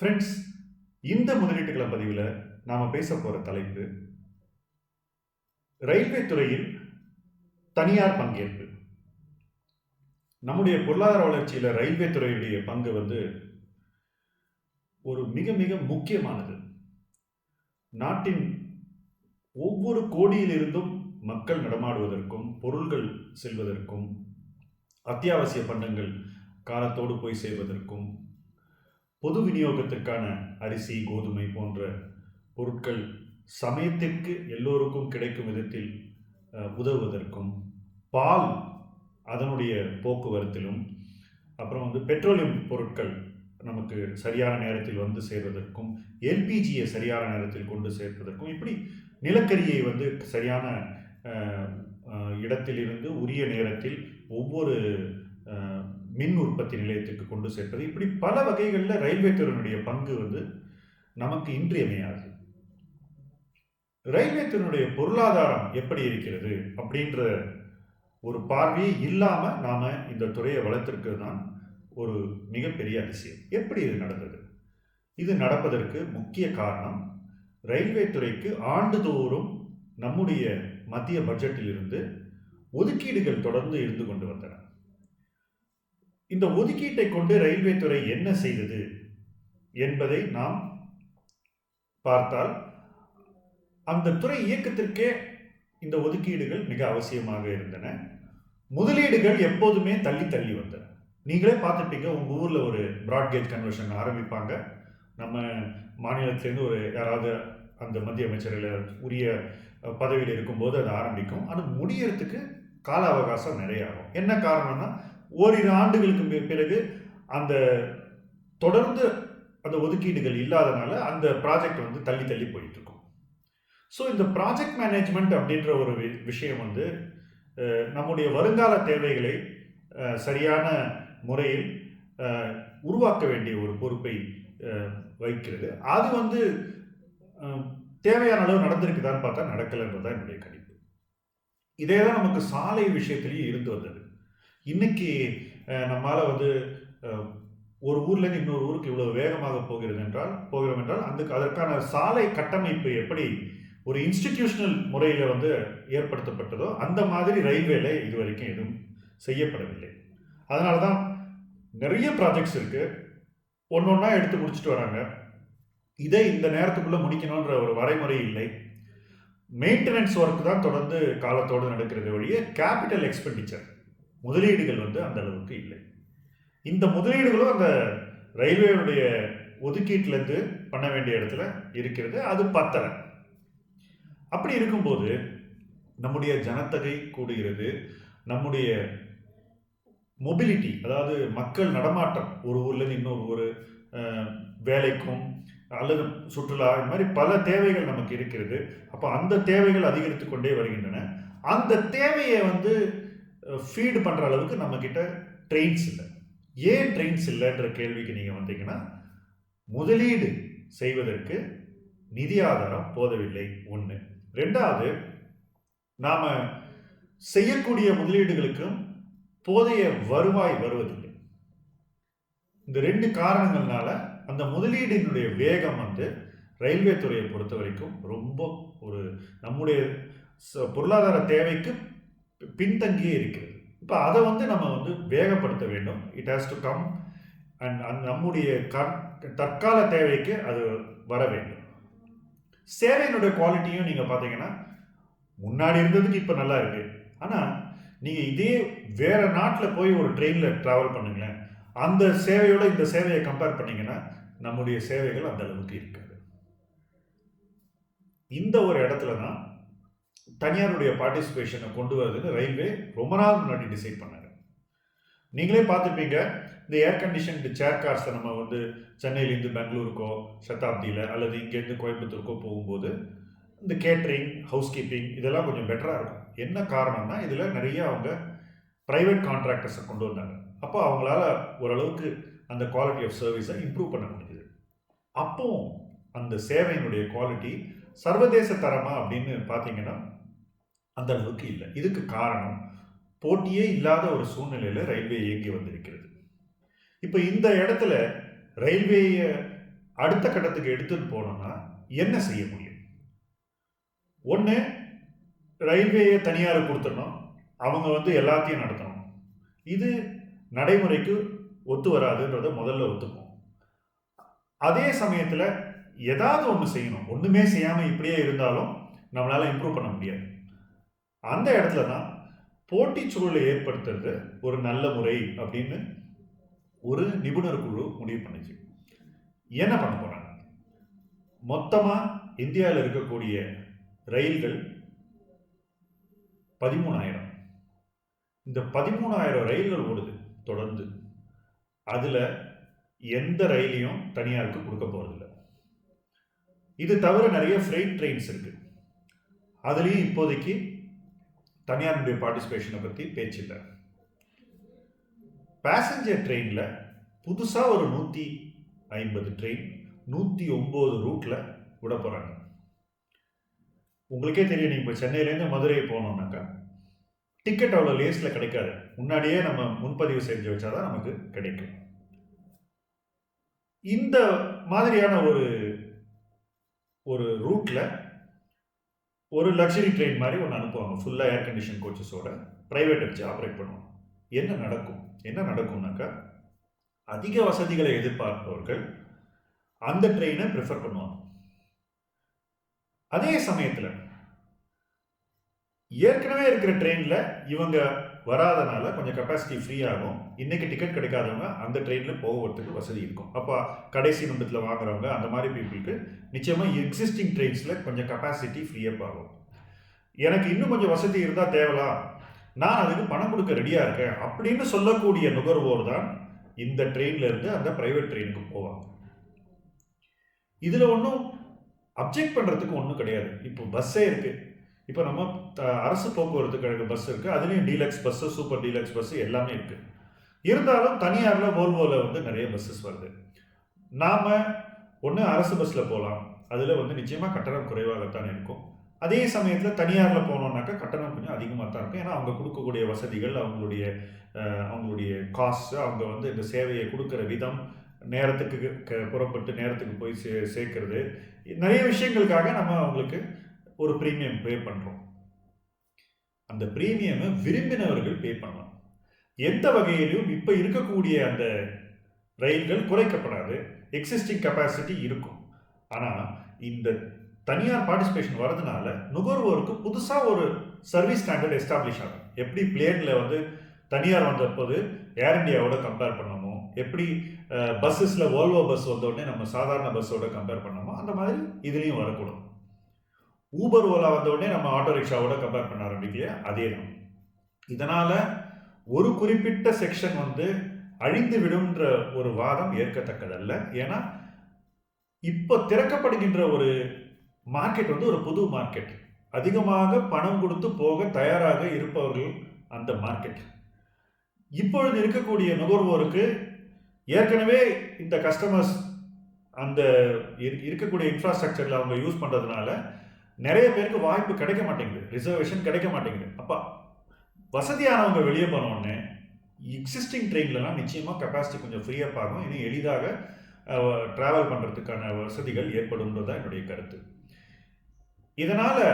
Friends இந்த முதலீட்டுகளை பதிவில் நாம் பேச போகிற தலைப்பு ரயில்வே துறையில் தனியார் பங்கேற்பு. நம்முடைய பொருளாதார வளர்ச்சியில் ரயில்வே துறையுடைய பங்கு வந்து ஒரு மிக மிக முக்கியமானது. நாட்டின் ஒவ்வொரு கோடியிலிருந்தும் மக்கள் நடமாடுவதற்கும் பொருள்கள் செல்வதற்கும் அத்தியாவசிய பண்டங்கள் காலத்தோடு போய் சேர்வதற்கும் பொது விநியோகத்திற்கான அரிசி கோதுமை போன்ற பொருட்கள் சமயத்திற்கு எல்லோருக்கும் கிடைக்கும் விதத்தில் உதவுவதற்கும் பால் அதனுடைய போக்குவரத்திலும் அப்புறம் வந்து பெட்ரோலியம் பொருட்கள் நமக்கு சரியான நேரத்தில் வந்து சேர்வதற்கும் எல்பிஜியை சரியான நேரத்தில் கொண்டு சேர்ப்பதற்கும் இப்படி நிலக்கரியை வந்து சரியான இடத்திலிருந்து உரிய நேரத்தில் ஒவ்வொரு மின் உற்பத்தி நிலையத்துக்கு கொண்டு சேர்ப்பது. இப்படி பல வகைகளில் ரயில்வே துறையினுடைய பங்கு வந்து நமக்கு இன்றியமையாது. ரயில்வே துறையினுடைய பொருளாதாரம் எப்படி இருக்கிறது அப்படின்ற ஒரு பார்வையே இல்லாமல் நாம் இந்த துறையை வளர்த்துருக்கிறது தான் ஒரு மிகப்பெரிய அதிசயம். எப்படி இது நடந்தது? இது நடப்பதற்கு முக்கிய காரணம் ரயில்வே துறைக்கு ஆண்டுதோறும் நம்முடைய மத்திய பட்ஜெட்டில் இருந்து ஒதுக்கீடுகள் தொடர்ந்து இருந்து கொண்டு வந்தன. இந்த ஒதுக்கீட்டை கொண்டு ரயில்வே துறை என்ன செய்தது என்பதை நாம் பார்த்தால் அந்த துறை இயக்கத்திற்கே இந்த ஒதுக்கீடுகள் மிக அவசியமாக இருந்தன. முதலீடுகள் எப்போதுமே தள்ளி தள்ளி வந்தன. நீங்களே பார்த்துட்டீங்க உங்கள் ஊரில் ஒரு ப்ராட்கேஜ் கன்வர்ஷன் ஆரம்பிப்பாங்க. நம்ம மாநிலத்திலேருந்து ஒரு யாராவது அந்த மத்திய அமைச்சரில் உரிய பதவியில் இருக்கும்போது அது ஆரம்பிக்கும். அது முடியறதுக்கு கால அவகாசம் நிறைய ஆகும். என்ன காரணம்னா ஓரிரு ஆண்டுகளுக்கு பிறகு அந்த தொடர்ந்து அந்த ஒதுக்கீடுகள் இல்லாதனால அந்த ப்ராஜெக்ட் வந்து தள்ளி தள்ளி போயிட்டு இருக்கும் ஸோ இந்த ப்ராஜெக்ட் மேனேஜ்மெண்ட் அப்படின்ற ஒரு வி- விஷயம் வந்து நம்முடைய வருங்கால தேவைகளை சரியான முறையில் உருவாக்க வேண்டிய ஒரு பொறுப்பை வைக்கிறது அது வந்து தேவையான அளவு நடந்திருக்குதான்னு பார்த்தா நடக்கலைன்றது தான் என்னுடைய கணிப்பு. இதே தான் நமக்கு சாலை விஷயத்திலையும் இருந்து வந்தது. இன்னைக்கு நம்மால் வந்து ஒரு ஊர்லேருந்து இன்னொரு ஊருக்கு இவ்வளவு வேகமாக போகிறது என்றால் போகிறோம் என்றால் அந்த அதற்கான சாலை கட்டமைப்பு எப்படி ஒரு இன்ஸ்டிடியூஷனல் முறையில் வந்து ஏற்படுத்தப்பட்டதோ அந்த மாதிரி ரயில்வேல இது வரைக்கும் எதுவும் செய்யப்படவில்லை. அதனால தான் நிறைய ப்ராஜெக்ட்ஸ் இருக்குது ஒன்று ஒன்றா எடுத்து முடிச்சுட்டு வராங்க. இதை இந்த நேரத்துக்குள்ளே முடிக்கணுன்ற ஒரு வரைமுறை இல்லை. மெயின்டெனன்ஸ் ஒர்க் தான் தொடர்ந்து காலத்தோடு நடக்கிறது வழியே கேபிட்டல் எக்ஸ்பெண்டிச்சர் முதலீடுகள் வந்து அந்த அளவுக்கு இல்லை. இந்த முதலீடுகளும் அந்த ரயில்வேனுடைய ஒதுக்கீட்டிலேருந்து பண்ண வேண்டிய இடத்துல இருக்கிறது. அது பத்தலை. அப்படி இருக்கும்போது நம்முடைய ஜனத்தொகை கூடுகிறது. நம்முடைய மொபிலிட்டி அதாவது மக்கள் நடமாட்டம் ஒரு ஊர்லேருந்து இன்னொரு ஒரு வேலைக்கும் அல்லது சுற்றுலா இது மாதிரி பல தேவைகள் நமக்கு இருக்கிறது. அப்போ அந்த தேவைகள் அதிகரித்து கொண்டே வருகின்றன. அந்த தேவையை வந்து ஃபீடு பண்ணுற அளவுக்கு நம்மக்கிட்ட ட்ரெயின்ஸ் இல்லை. ஏன் ட்ரெயின்ஸ் இல்லைன்ற கேள்விக்கு நீங்கள் வந்தீங்கன்னா முதலீடு செய்வதற்கு நிதி ஆதாரம் போதவில்லை. ஒன்று ரெண்டாவது நாம் செய்யக்கூடிய முதலீடுகளுக்கும் போதைய வருவாய் வருவதில்லை. இந்த ரெண்டு காரணங்கள்னால அந்த முதலீடினுடைய வேகம் வந்து ரயில்வே துறையை பொறுத்த வரைக்கும் ரொம்ப ஒரு நம்முடைய ச- பொருளாதார தேவைக்கு பின்தங்கியே இருக்கிறது. இப்போ அதை வந்து நம்ம வந்து வேகப்படுத்த வேண்டும். It has to come and அந் நம்முடைய க தற்கால தேவைக்கு அது வர வேண்டும். சேவையினுடைய குவாலிட்டியும் நீங்கள் பார்த்தீங்கன்னா முன்னாடி இருந்ததுக்கு இப்போ நல்லா இருக்குது ஆனால் நீங்கள் இதே வேறு நாட்டில் போய் ஒரு ட்ரெயினில் ட்ராவல் பண்ணுங்களேன். அந்த சேவையோட இந்த சேவையை கம்பேர் பண்ணீங்கன்னா நம்முடைய சேவைகள் அந்த அளவுக்கு இருக்காது. இந்த ஒரு இடத்துல தான் தனியாருடைய பார்ட்டிசிபேஷனை கொண்டு வருதுன்னு ரயில்வே ரொம்ப நாள் முன்னாடி டிசைட் பண்ணாங்க. நீங்களே பார்த்துப்பீங்க இந்த ஏர் கண்டிஷன்டு சேர் கார்ஸை நம்ம வந்து சென்னையிலேருந்து பெங்களூருக்கோ சதாப்தியில் அல்லது இங்கேருந்து கோயம்புத்தூருக்கோ போகும்போது இந்த கேட்ரிங் ஹவுஸ் கீப்பிங் இதெல்லாம் கொஞ்சம் பெட்டராக இருக்கும். என்ன காரணம்னா இதில் நிறைய அவங்க ப்ரைவேட் கான்ட்ராக்டர்ஸை கொண்டு வந்தாங்க. அப்போ அவங்களால ஓரளவுக்கு அந்த குவாலிட்டி ஆஃப் சர்வீஸை இம்ப்ரூவ் பண்ண முடியுது அப்போ அந்த சேவையினுடைய குவாலிட்டி சர்வதேச தரமாக அப்படின்னு பார்த்தீங்கன்னா அந்த அளவுக்கு இல்லை. இதுக்கு காரணம் போட்டியே இல்லாத ஒரு சூழ்நிலையில் ரயில்வே இயங்கி வந்திருக்கிறது. இப்போ இந்த இடத்துல ரயில்வேயை அடுத்த கட்டத்துக்கு எடுத்துட்டு போனோம்னா என்ன செய்ய முடியும்? ஒன்று ரயில்வேயை தனியார் கொடுத்துடணும். அவங்க வந்து எல்லாத்தையும் நடத்தணும். இது நடைமுறைக்கு ஒத்து வராதுன்றதை முதல்ல ஒத்துப்போம் அதே சமயத்தில் ஏதாவது ஒன்று செய்யணும். ஒன்றுமே செய்யாமல் இப்படியே இருந்தாலும் நம்மளால் இம்ப்ரூவ் பண்ண முடியாது. அந்த இடத்துல தான் போட்டி சூழலை ஏற்படுத்துறது ஒரு நல்ல முறை அப்படின்னு ஒரு நிபுணர் குழு முடிவு பண்ணுச்சு. என்ன பண்ண போகிறாங்க மொத்தமாக இந்தியாவில் இருக்கக்கூடிய ரயில்கள் பதிமூணாயிரம். இந்த பதிமூணாயிரம் ரயில்கள் ஓடுது தொடர்ந்து. அதில் எந்த ரயிலையும் தனியாருக்கு கொடுக்க போகிறதில்ல இது தவிர நிறைய ஃப்ரைட் ட்ரெயின்ஸ் இருக்குது அதுலேயும் இப்போதைக்கு தனியாருடைய பார்ட்டிசிபேஷனை பற்றி பேச்சில்லை. பேசஞ்சர் ட்ரெயினில் புதுசாக ஒரு நூற்றி ஐம்பது ட்ரெயின் நூற்றி ஒம்பது ரூட்டில் விட போகிறாங்க உங்களுக்கே தெரியும் நீங்கள் இப்போ சென்னையிலேருந்து மதுரை போனோம்னாக்கா டிக்கெட் அவ்வளோ லேஸில் கிடைக்காது. முன்னாடியே நம்ம முன்பதிவு செஞ்சு வச்சாதான் நமக்கு கிடைக்கும். இந்த மாதிரியான ஒரு ஒரு ரூட்டில் ஒரு லக்ஸரி ட்ரெயின் மாதிரி ஒன்று அனுப்புவாங்க. ஃபுல்லாக ஏர் கண்டிஷன் கோச்சஸோட ப்ரைவேட் வச்சு ஆப்ரேட் பண்ணுவாங்க. என்ன நடக்கும்? என்ன நடக்கும்னாக்கா அதிக வசதிகளை எதிர்பார்ப்பவர்கள் அந்த ட்ரெயினை ப்ரிஃபர் பண்ணுவாங்க. அதே சமயத்தில் ஏற்கனவே இருக்கிற ட்ரெயினில் இவங்க வராதனால கொஞ்சம் கெப்பாசிட்டி ஃப்ரீ ஆகும். இன்றைக்கி டிக்கெட் கிடைக்காதவங்க அந்த ட்ரெயினில் போகிறதுக்கு வசதி இருக்கும். அப்போ கடைசி நிமிடத்தில் வாங்குறவங்க அந்த மாதிரி பீப்புளுக்கு நிச்சயமாக எக்ஸிஸ்டிங் ட்ரெயின்ஸில் கொஞ்சம் கெப்பாசிட்டி ஃப்ரீயப் ஆகும். எனக்கு இன்னும் கொஞ்சம் வசதி இருந்தால் தேவலாம் நான் அதுக்கு பணம் கொடுக்க ரெடியாக இருக்கேன் அப்படின்னு சொல்லக்கூடிய நுகர்வோர் தான் இந்த ட்ரெயின்லேருந்து அந்த ப்ரைவேட் ட்ரெயினுக்கு போவாங்க. இதில் ஒன்றும் அப்ஜெக்ட் பண்ணுறதுக்கு ஒன்றும் கிடையாது. இப்போ பஸ்ஸே இருக்குது இப்போ நம்ம த- அரசு போக்குவரத்து கழக பஸ் இருக்குது அதுலேயும் deluxe bus super deluxe bus எல்லாமே இருக்குது இருந்தாலும் தனியாரில் ஓல்வோவில் வந்து நிறைய பஸ்ஸஸ் வருது. நாம் ஒன்று அரசு பஸ்ஸில் போகலாம். அதில் வந்து நிச்சயமாக கட்டணம் குறைவாகத்தான் இருக்கும். அதே சமயத்தில் தனியாரில் போனோம்னாக்கா கட்டணம் கொஞ்சம் அதிகமாக தான் இருக்கும். ஏன்னா அவங்க கொடுக்கக்கூடிய வசதிகள் அவங்களுடைய அவங்களுடைய காஸ்ட் அவங்க வந்து இந்த சேவையை கொடுக்குற விதம் நேரத்துக்கு க- புறப்பட்டு நேரத்துக்கு போய் சே சேர்க்கறது. நிறைய விஷயங்களுக்காக நம்ம அவங்களுக்கு ஒரு ப்ரீமியம் பே பண்ணுறோம் அந்த ப்ரீமியமை விரும்பினவர்கள் பே பண்ணலாம். எந்த வகையிலும் இப்போ இருக்கக்கூடிய அந்த ரயில்கள் குறைக்கப்படாது. எக்ஸிஸ்டிங் கெப்பாசிட்டி இருக்கும். ஆனால் இந்த தனியார் பார்ட்டிசிபேஷன் வரதுனால நுகர்வோருக்கு புதுசாக ஒரு சர்வீஸ் ஸ்டாண்டர்ட் எஸ்டாப்ளிஷ் ஆகும். எப்படி பிளேனில் வந்து தனியார் வந்தபோது ஏர் இண்டியாவோட கம்பேர் பண்ணமோ எப்படி பஸ்ஸஸில் ஓல்வோ பஸ் வந்தோடனே நம்ம சாதாரண பஸ்ஸோட கம்பேர் பண்ணணுமோ? அந்த மாதிரி இதுலேயும் வரக்கூடும். ஊபர் ஓலா வந்த உடனே நம்ம ஆட்டோ ரிக்ஷாவோட கம்பேர் பண்ண ஆரம்பிக்கலையா? அதே தான் இதனால் ஒரு குறிப்பிட்ட செக்ஷன் வந்து அழிந்து விடும்ன்ற ஒரு வாதம் ஏற்கத்தக்கதல்ல. ஏன்னா இப்போ திறக்கப்படுகின்ற ஒரு மார்க்கெட் வந்து ஒரு புது மார்க்கெட் அதிகமாக பணம் கொடுத்து போக தயாராக இருப்பவர்கள் அந்த மார்க்கெட் இப்பொழுது இருக்கக்கூடிய நுகர்வோருக்கு ஏற்கனவே இந்த கஸ்டமர்ஸ் அந்த இரு- இருக்கக்கூடிய இன்ஃப்ராஸ்ட்ரக்சரில் அவங்க யூஸ் பண்ணுறதுனால நிறைய பேருக்கு வாய்ப்பு கிடைக்க மாட்டேங்குது. ரிசர்வேஷன் கிடைக்க மாட்டேங்குது. அப்போ வசதியானவங்க வெளியே போனோடனே எக்ஸிஸ்டிங் ட்ரெயின்லலாம் நிச்சயமாக கெப்பாசிட்டி கொஞ்சம் ஃப்ரீயாக ஆகும். இன்னும் எளிதாக ட்ராவல் பண்ணுறதுக்கான வசதிகள் ஏற்படும்ன்றது தான் என்னுடைய கருத்து. இதனால்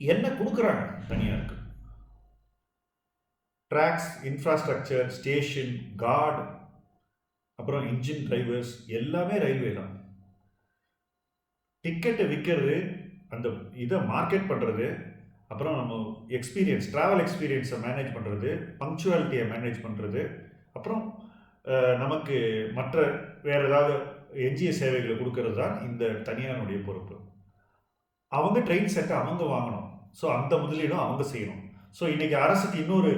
என்ன கொடுக்குறாங்க? தனியாருக்கு ட்ராக்ஸ் இன்ஃப்ராஸ்ட்ரக்சர் ஸ்டேஷன் கார்டு அப்புறம் இன்ஜின் டிரைவர்ஸ் எல்லாமே ரயில்வே தான். டிக்கெட்டை விற்கிறது அந்த இதை மார்க்கெட் பண்ணுறது அப்புறம் நம்ம எக்ஸ்பீரியன்ஸ் ட்ராவல் எக்ஸ்பீரியன்ஸை மேனேஜ் பண்ணுறது பங்க்சுவாலிட்டியை மேனேஜ் பண்ணுறது அப்புறம் நமக்கு மற்ற வேறு ஏதாவது எஞ்சிய சேவைகளை கொடுக்கறது தான் இந்த தனியாருடைய பொறுப்பு. அவங்க ட்ரெயின் செட்டை அவங்க வாங்கணும். ஸோ அந்த முதலீடும் அவங்க செய்யணும். ஸோ இன்றைக்கி அரசுக்கு இன்னொரு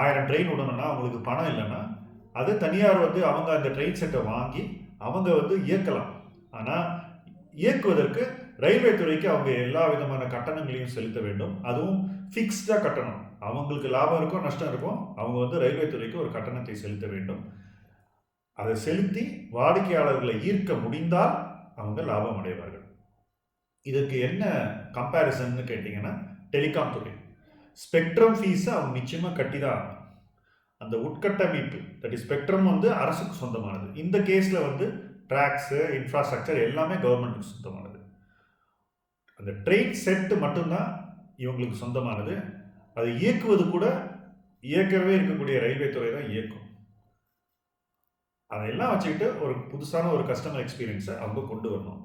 ஆயிரம் ட்ரெயின் விடணும்னா அவங்களுக்கு பணம் இல்லைன்னா அது தனியார் வந்து அவங்க அந்த ட்ரெயின் செட்டை வாங்கி அவங்க வந்து இயக்கலாம். ஆனால் இயக்குவதற்கு ரயில்வே துறைக்கு அவங்க எல்லா விதமான கட்டணங்களையும் செலுத்த வேண்டும். அதுவும் ஃபிக்ஸ்டாக கட்டணம். அவங்களுக்கு லாபம் இருக்கும் நஷ்டம் இருக்கும் அவங்க வந்து ரயில்வே துறைக்கு ஒரு கட்டணத்தை செலுத்த வேண்டும். அதை செலுத்தி வாடிக்கையாளர்களை ஈர்க்க முடிந்தால் அவங்க லாபம் அடைவார்கள். இதற்கு என்ன கம்பேரிசன்னு கேட்டிங்கன்னா டெலிகாம் துறை. ஸ்பெக்ட்ரம் ஃபீஸை அவங்க நிச்சயமாக கட்டி தான் அந்த உட்கட்டமைப்பு தட் இஸ் ஸ்பெக்ட்ரம் வந்து அரசுக்கு சொந்தமானது. இந்த கேஸில் வந்து ட்ராக்ஸு இன்ஃப்ராஸ்ட்ரக்சர் எல்லாமே கவர்மெண்ட்டுக்கு சொந்தமானது. அந்த ட்ரெயின் செட்டு மட்டும்தான் இவங்களுக்கு சொந்தமானது. அதை இயக்குவது கூட இயக்கவே இருக்கக்கூடிய ரயில்வே துறை தான் இயக்கும். அதையெல்லாம் வச்சுக்கிட்டு ஒரு புதுசான ஒரு கஸ்டமர் எக்ஸ்பீரியன்ஸை அவங்க கொண்டு வரணும்.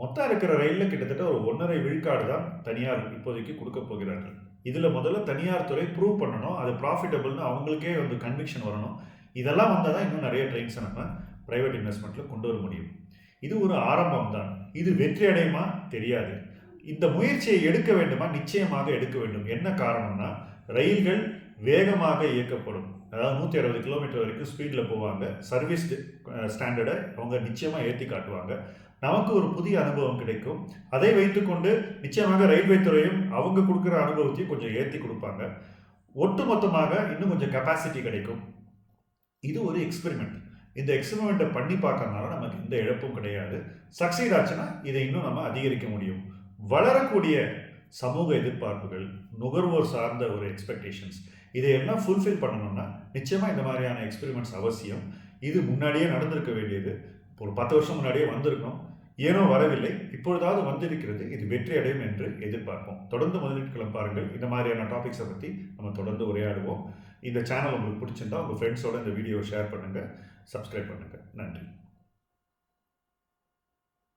மொத்தம் இருக்கிற ரயிலில் கிட்டத்தட்ட ஒரு ஒன்றரை விழுக்காடு தான் தனியார் இப்போதைக்கு கொடுக்க போகிறார்கள். இதில் முதல்ல தனியார் துறை ப்ரூவ் பண்ணணும். அது ப்ராஃபிட்டபிள்னு அவங்களுக்கே வந்து கன்விக்ஷன் வரணும். இதெல்லாம் வந்தால் தான் இன்னும் நிறைய ட்ரெயின்ஸை நம்ம ப்ரைவேட் இன்வெஸ்ட்மெண்ட்டில் கொண்டு வர முடியும். இது ஒரு ஆரம்பம் தான் இது வெற்றி அடையுமா? தெரியாது. இந்த முயற்சியை எடுக்க வேண்டுமா? நிச்சயமாக எடுக்க வேண்டும். என்ன காரணம்னா ரயில்கள் வேகமாக இயக்கப்படும். அதாவது நூற்றி அறுபது கிலோமீட்டர் வரைக்கும் ஸ்பீடில் போவாங்க. சர்வீஸ் ஸ்டாண்டர்டை அவங்க நிச்சயமாக ஏற்றி காட்டுவாங்க. நமக்கு ஒரு புதிய அனுபவம் கிடைக்கும். அதை வைத்துக்கொண்டு நிச்சயமாக ரயில்வே துறையும் அவங்க கொடுக்குற அனுபவத்தையும் கொஞ்சம் ஏற்றி கொடுப்பாங்க. ஒட்டுமொத்தமாக இன்னும் கொஞ்சம் கெப்பாசிட்டி கிடைக்கும். இது ஒரு எக்ஸ்பெரிமெண்ட் இந்த எக்ஸ்பெரிமெண்ட்டை பண்ணி பார்க்கறதுனால நமக்கு எந்த இழப்பும் கிடையாது. சக்சீட் ஆச்சுன்னா இதை இன்னும் நம்ம அதிகரிக்க முடியும். வளரக்கூடிய சமூக எதிர்பார்ப்புகள் நுகர்வோர் சார்ந்த ஒரு எக்ஸ்பெக்டேஷன்ஸ் இதையெல்லாம் ஃபுல்ஃபில் பண்ணணும்னா நிச்சயமாக இந்த மாதிரியான எக்ஸ்பெரிமெண்ட்ஸ் அவசியம். இது முன்னாடியே நடந்திருக்க வேண்டியது. ஒரு பத்து வருஷம் முன்னாடியே வந்திருக்கணும். ஏனோ வரவில்லை. இப்பொழுதாவது வந்திருக்கிறது. இது வெற்றி அடையும் என்று எதிர்பார்ப்போம். தொடர்ந்து முதலீட்டுக்களம் பாருங்கள். இந்த மாதிரியான டாபிக்ஸை பற்றி நம்ம தொடர்ந்து உரையாடுவோம். இந்த சேனல் உங்களுக்கு பிடிச்சிருந்தா உங்கள் ஃப்ரெண்ட்ஸோட இந்த வீடியோவை ஷேர் பண்ணுங்கள் சப்ஸ்கிரைப் பண்ணுங்கள் நன்றி.